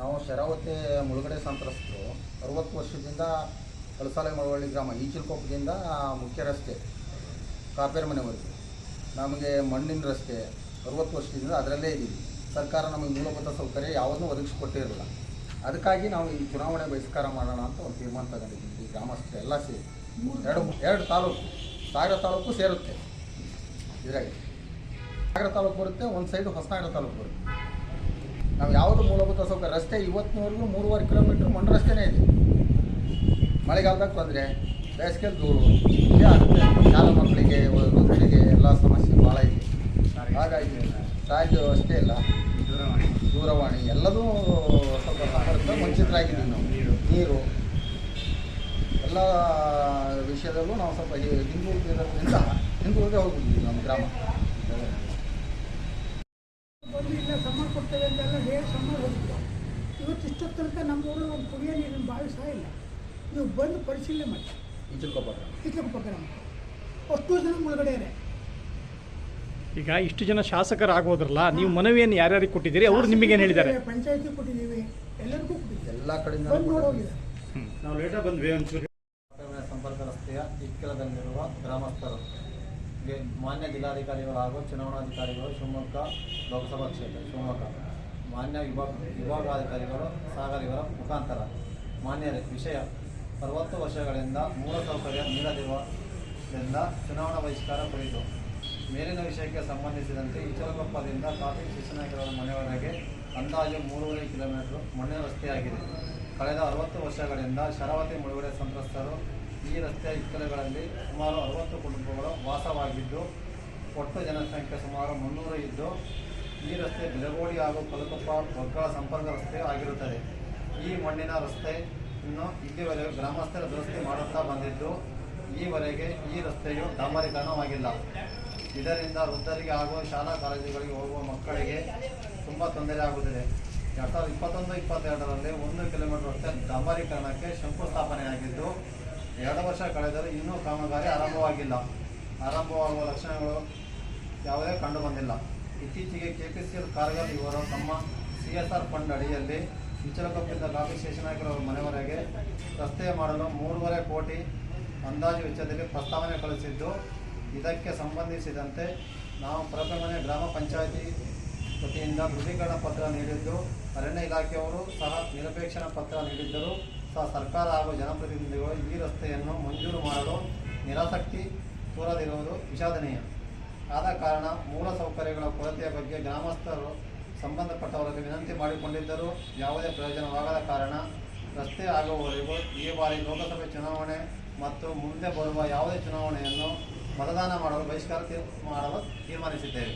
ನಾವು ಶರಾವತಿ ಮುಳುಗಡೆ ಸಂತ್ರಸ್ತರು ಅರವತ್ತು ವರ್ಷದಿಂದ ಕಲಸಾಲೆ ಮಳವಳ್ಳಿ ಗ್ರಾಮ ಈಚಿಲ್ಕೊಪ್ಪದಿಂದ ಮುಖ್ಯ ರಸ್ತೆ ಕಾಪೇರ್ ಮನೆವರೆಗೂ. ನಮಗೆ ಮಣ್ಣಿನ ರಸ್ತೆ ಅರವತ್ತು ವರ್ಷದಿಂದ ಅದರಲ್ಲೇ ಇದ್ದೀವಿ. ಸರ್ಕಾರ ನಮಗೆ ಮೂಲಭೂತ ಸೌಕರ್ಯ ಯಾವುದನ್ನೂ ಒದಗಿಸಿಕೊಟ್ಟಿರಲಿಲ್ಲ. ಅದಕ್ಕಾಗಿ ನಾವು ಈ ಚುನಾವಣೆ ಬಹಿಷ್ಕಾರ ಮಾಡೋಣ ಅಂತ ಒಂದು ತೀರ್ಮಾನ ತಗೊಂಡಿದ್ದೀವಿ. ಈ ಗ್ರಾಮಸ್ಥರು ಎಲ್ಲ ಸೇರಿ ಎರಡು ಎರಡು ತಾಲೂಕು, ಸಾಗರ ತಾಲೂಕು ಸೇರುತ್ತೆ. ಇದರಾಗಿ. ಸಾಗರ ತಾಲೂಕು ಬರುತ್ತೆ, ಒಂದು ಸೈಡು ಹೊಸನಗರ ತಾಲೂಕು ಬರುತ್ತೆ. ನಾವು ಯಾವುದು ಮೂಲಭೂತ ಸೌಕರ್ಯ? ರಸ್ತೆ ಇವತ್ತಿನವರೆಗೂ ಮೂರುವರೆ ಕಿಲೋಮೀಟ್ರ್ ಮಣ್ಣು ರಸ್ತೆನೇ ಇದೆ. ಮಳೆಗಾಲದಾಗ ತೊಂದರೆ ಬೇಸಿಗೆ ದೂರು ಇದೇ ಆಗುತ್ತೆ. ಶಾಲಾ ಮಕ್ಕಳಿಗೆ, ವೃದ್ಧರಿಗೆ ಎಲ್ಲ ಸಮಸ್ಯೆ ಭಾಳ ಇದೆ. ಹಾಗಾಗಿ ಸಾರಿಗೆ ವ್ಯವಸ್ಥೆ ಇಲ್ಲ. ದೂರವಾಣಿ ದೂರವಾಣಿ ಎಲ್ಲದೂ ಸ್ವಲ್ಪ ಸಂಪರ್ಕ ವಂಚಿತರಾಗಿದ್ದೀವಿ ನಾವು. ನೀರು, ಎಲ್ಲ ವಿಷಯದಲ್ಲೂ ನಾವು ಸ್ವಲ್ಪ ಹಿಂದೂ ಹಿಂದುಳಿದೇ ಹೋಗ್ಬಿಟ್ಟಿದ್ದೀವಿ ನಮ್ಮ ಗ್ರಾಮ. ಇವತ್ತು ಇಷ್ಟೊತ್ತು ತನಕ ನಮ್ಮ ಊರಲ್ಲಿ ಒಂದು ಕುಡಿಯೋ ನೀರಿನ ಬಾವಿ ಸಹ ಇಲ್ಲ. ನೀವು ಬಂದು ಪರಿಶೀಲನೆ ಮಾಡಿ. ಅಷ್ಟು ಜನ ಈಗ ಇಷ್ಟು ಜನ ಶಾಸಕರಾಗೋದ್ರಲ್ಲ ನೀವು ಮನವಿಯನ್ನು ಯಾರ್ಯಾರಿಗೆ ಕೊಟ್ಟಿದ್ದೀರಿ? ಅವರು ನಿಮಗೇನು ಹೇಳಿದ್ದಾರೆ? ಪಂಚಾಯತಿ ಕೊಟ್ಟಿದ್ದೀವಿ ಎಲ್ಲರಿಗೂ ಕೊಟ್ಟಿದ್ದೀವಿ. ಎಲ್ಲ ಹೋಗಿದೆ ನಾವು ಲೇಟಾಗಿ ಬಂದ್ವಿ ಒಂಚೂರು. ಸಂಪರ್ಕ ರಸ್ತೆಯ ಇಕ್ಕೆಲದಲ್ಲಿರುವ ಗ್ರಾಮಸ್ಥರು ಮಾನ್ಯ ಜಿಲ್ಲಾಧಿಕಾರಿಗಳು ಹಾಗೂ ಚುನಾವಣಾಧಿಕಾರಿಗಳು ಶಿವಮೊಗ್ಗ ಲೋಕಸಭಾ ಕ್ಷೇತ್ರ ಶಿವಮೊಗ್ಗ. ಮಾನ್ಯ ವಿಭಾಗ ವಿಭಾಗಾಧಿಕಾರಿಗಳು ಸಾಗರ್ ಇವರ ಮುಖಾಂತರ ಮಾನ್ಯರೇ ವಿಷಯ ಅರವತ್ತು ವರ್ಷಗಳಿಂದ ಮೂಲಸೌಕರ್ಯ ನೀಡದಿರುವುದರಿಂದ ಚುನಾವಣಾ ಬಹಿಷ್ಕಾರ ಕುರಿತು ಮೇಲಿನ ವಿಷಯಕ್ಕೆ ಸಂಬಂಧಿಸಿದಂತೆ ಈಚಲಕೊಪ್ಪದಿಂದ ಕಾಫಿ ಶಿಕ್ಷಣಗಳ ಮನೆಯವರೆಗೆ ಅಂದಾಜು ಮೂರುವರೆ ಕಿಲೋಮೀಟರ್ ಮಣ್ಣಿನ ರಸ್ತೆಯಾಗಿದೆ. ಕಳೆದ ಅರವತ್ತು ವರ್ಷಗಳಿಂದ ಶರಾವತಿ ಮುಳುಗಡೆ ಸಂತ್ರಸ್ತರು ಈ ರಸ್ತೆಯ ಇಕ್ಕಲೆಗಳಲ್ಲಿ ಸುಮಾರು ಅರವತ್ತು ಕುಟುಂಬಗಳು ವಾಸವಾಗಿದ್ದು, ಒಟ್ಟು ಜನಸಂಖ್ಯೆ ಸುಮಾರು ಮುನ್ನೂರು ಇದ್ದು ಈ ರಸ್ತೆ ಬಿಲಗೋಡಿ ಹಾಗೂ ಕಲಕೊಪ್ಪ ಒಗ್ಗಳ ಸಂಪರ್ಕ ರಸ್ತೆ ಆಗಿರುತ್ತದೆ. ಈ ಮಣ್ಣಿನ ರಸ್ತೆ ಇನ್ನು ಇಲ್ಲಿವರೆಗೂ ಗ್ರಾಮಸ್ಥರ ದುರಸ್ತಿ ಮಾಡುತ್ತಾ ಬಂದಿದ್ದು, ಈವರೆಗೆ ಈ ರಸ್ತೆಯು ದಾಮರೀಕರಣವಾಗಿಲ್ಲ ಇದರಿಂದ ವೃದ್ಧರಿಗೆ ಹಾಗೂ ಶಾಲಾ ಕಾಲೇಜುಗಳಿಗೆ ಹೋಗುವ ಮಕ್ಕಳಿಗೆ ತುಂಬ ತೊಂದರೆ ಆಗುತ್ತಿದೆ. ಎರಡು ಸಾವಿರದ ಇಪ್ಪತ್ತೊಂದು, ಇಪ್ಪತ್ತೆರಡರಲ್ಲಿ ಒಂದು ಕಿಲೋಮೀಟರ್ ರಸ್ತೆ ದಾಮರೀಕರಣಕ್ಕೆ ಶಂಕುಸ್ಥಾಪನೆಯಾಗಿದ್ದು, ಎರಡು ವರ್ಷ ಕಳೆದರೂ ಇನ್ನೂ ಕಾಮಗಾರಿ ಆರಂಭವಾಗಿಲ್ಲ. ಆರಂಭವಾಗುವ ಲಕ್ಷಣಗಳು ಯಾವುದೇ ಕಂಡುಬಂದಿಲ್ಲ. ಇತ್ತೀಚೆಗೆ ಕೆಪಿಸಿಎಲ್ ಕಾರ್ಗಲ್ ಇವರು ತಮ್ಮ ಸಿ ಎಸ್ ಆರ್ ಫಂಡ್ ಅಡಿಯಲ್ಲಿ ಇಚಲಕೊಪ್ಪದಿಂದ ಕಾಫಿ ಶೇಷನಾಯಕರ ಮನೆವರೆಗೆ ರಸ್ತೆ ಮಾಡಲು ಮೂರುವರೆ ಕೋಟಿ ಅಂದಾಜು ವೆಚ್ಚದಲ್ಲಿ ಪ್ರಸ್ತಾವನೆ ಕಳಿಸಿದ್ದು, ಇದಕ್ಕೆ ಸಂಬಂಧಿಸಿದಂತೆ ನಾವು ಪ್ರಥಮನೆ ಗ್ರಾಮ ಪಂಚಾಯಿತಿ ವತಿಯಿಂದ ದೃಢೀಕರಣ ಪತ್ರ ನೀಡಿದ್ದು, ಅರಣ್ಯ ಇಲಾಖೆಯವರು ಸಹ ನಿರಪೇಕ್ಷಣ ಪತ್ರ ನೀಡಿದ್ದರೂ ಸಹ ಸರ್ಕಾರ ಹಾಗೂ ಜನಪ್ರತಿನಿಧಿಗಳು ಈ ರಸ್ತೆಯನ್ನು ಮಂಜೂರು ಮಾಡಲು ನಿರಾಸಕ್ತಿ ತೋರದಿರುವುದು ವಿಷಾದನೀಯ. ಆದ ಕಾರಣ ಮೂಲ ಸೌಕರ್ಯಗಳ ಕೊರತೆಯ ಬಗ್ಗೆ ಗ್ರಾಮಸ್ಥರು ಸಂಬಂಧಪಟ್ಟವರಲ್ಲಿ ವಿನಂತಿ ಮಾಡಿಕೊಂಡಿದ್ದರೂ ಯಾವುದೇ ಪ್ರಯೋಜನವಾಗದ ಕಾರಣ ರಸ್ತೆ ಆಗುವವರೆಗೂ ಈ ಬಾರಿ ಲೋಕಸಭೆ ಚುನಾವಣೆ ಮತ್ತು ಮುಂದೆ ಬರುವ ಯಾವುದೇ ಚುನಾವಣೆಯನ್ನು ಮತದಾನ ಮಾಡಲು ಬಹಿಷ್ಕಾರ ಮಾಡಲು ತೀರ್ಮಾನಿಸಿದ್ದೇವೆ.